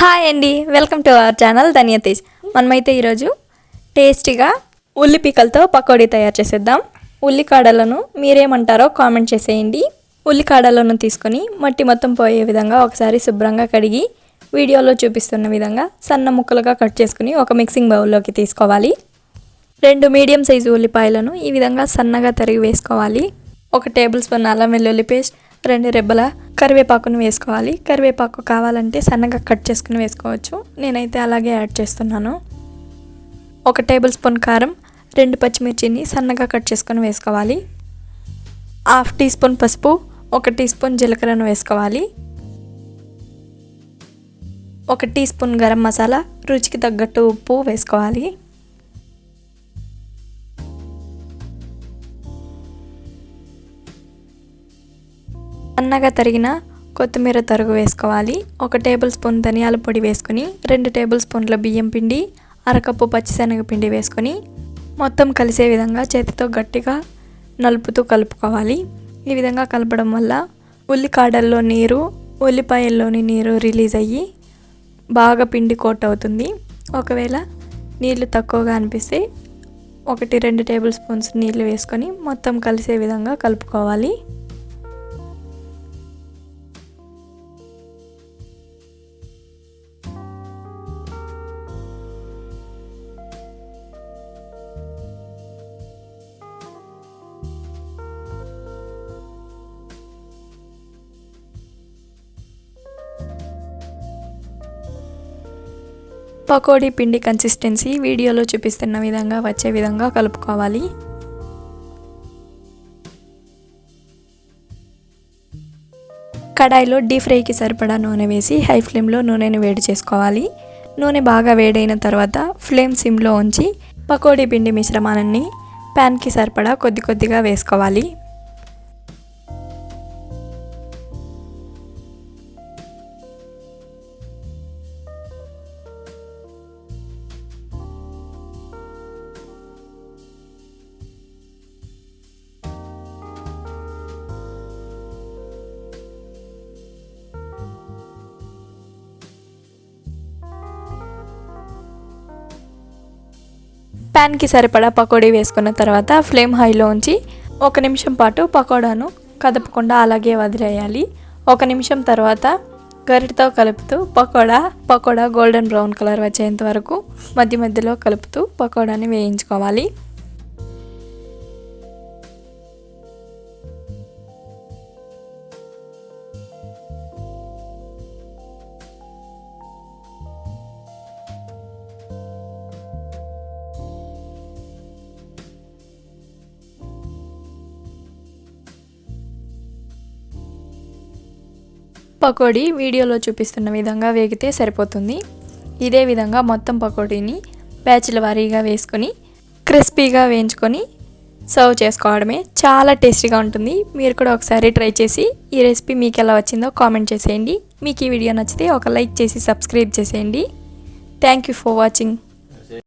Hi అండి welcome to our channel Dhaniya Tej. మనమైతే ఈరోజు టేస్టీగా ఉల్లి పికలతో పకోడీ తయారు చేసేద్దాం. ఉల్లికాడలను మీరేమంటారో కామెంట్ చేసేయండి. ఉల్లికాడలను తీసుకొని మట్టి మొత్తం పోయే విధంగా ఒకసారి శుభ్రంగా కడిగి వీడియోలో చూపిస్తున్న విధంగా సన్న ముక్కలుగా కట్ చేసుకుని ఒక మిక్సింగ్ బౌల్లోకి తీసుకోవాలి. రెండు మీడియం సైజు ఉల్లిపాయలను ఈ విధంగా సన్నగా తరిగి వేసుకోవాలి. ఒక టేబుల్ స్పూన్ అల్లం వెల్లుల్లి పేస్ట్ రెండు రెబ్బల కరివేపాకును వేసుకోవాలి. కరివేపాకు కావాలంటే సన్నగా కట్ చేసుకుని వేసుకోవచ్చు. నేనైతే అలాగే యాడ్ చేస్తున్నాను. ఒక టేబుల్ స్పూన్ కారం రెండు పచ్చిమిర్చిని సన్నగా కట్ చేసుకొని వేసుకోవాలి. హాఫ్ టీ స్పూన్ పసుపు ఒక టీ స్పూన్ జీలకర్రను వేసుకోవాలి. ఒక టీ స్పూన్ గరం మసాలా రుచికి తగ్గట్టు ఉప్పు వేసుకోవాలి. సన్నగా తరిగిన కొత్తిమీర తరుగు వేసుకోవాలి. ఒక టేబుల్ స్పూన్ ధనియాల పొడి వేసుకొని రెండు టేబుల్ స్పూన్ల బియ్యం పిండి అరకప్పు పచ్చిశనగ పిండి వేసుకొని మొత్తం కలిసే విధంగా చేతితో గట్టిగా నలుపుతూ కలుపుకోవాలి. ఈ విధంగా కలపడం వల్ల ఉల్లికాడల్లో నీరు ఉల్లిపాయల్లోని నీరు రిలీజ్ అయ్యి బాగా పిండి కోట్ అవుతుంది. ఒకవేళ నీళ్ళు తక్కువగా అనిపిస్తే ఒకటి రెండు టేబుల్ స్పూన్స్ నీళ్ళు వేసుకొని మొత్తం కలిసే విధంగా కలుపుకోవాలి. పకోడీ పిండి కన్సిస్టెన్సీ వీడియోలో చూపిస్తున్న విధంగా వచ్చే విధంగా కలుపుకోవాలి. కడాయిలో డీప్ ఫ్రైకి సరిపడా నూనె వేసి హై ఫ్లేమ్లో నూనెను వేడి చేసుకోవాలి. నూనె బాగా వేడైన తర్వాత ఫ్లేమ్ సిమ్లో ఉంచి పకోడీ పిండి మిశ్రమాన్ని ప్యాన్కి సరిపడా కొద్ది కొద్దిగా వేసుకోవాలి. ప్యాన్కి సరిపడా పకోడీ వేసుకున్న తర్వాత ఫ్లేమ్ హైలో ఉంచి ఒక నిమిషం పాటు పకోడాను కదపకుండా అలాగే వదిలేయాలి. ఒక నిమిషం తర్వాత గరిటతో కలుపుతూ pakoda pakoda golden brown colour వచ్చేంత వరకు మధ్య మధ్యలో కలుపుతూ పకోడాని వేయించుకోవాలి. పకోడీ వీడియోలో చూపిస్తున్న విధంగా వేగితే సరిపోతుంది. ఇదే విధంగా మొత్తం పకోడీని బ్యాచ్ల వారీగా వేసుకొని క్రిస్పీగా వేయించుకొని సర్వ్ చేసుకోవడమే చాలా టేస్టీగా ఉంటుంది. మీరు కూడా ఒకసారి ట్రై చేసి ఈ రెసిపీ మీకు ఎలా వచ్చిందో కామెంట్ చేసేయండి. మీకు ఈ వీడియో నచ్చితే ఒక లైక్ చేసి సబ్స్క్రైబ్ చేసేయండి. Thank you for watching.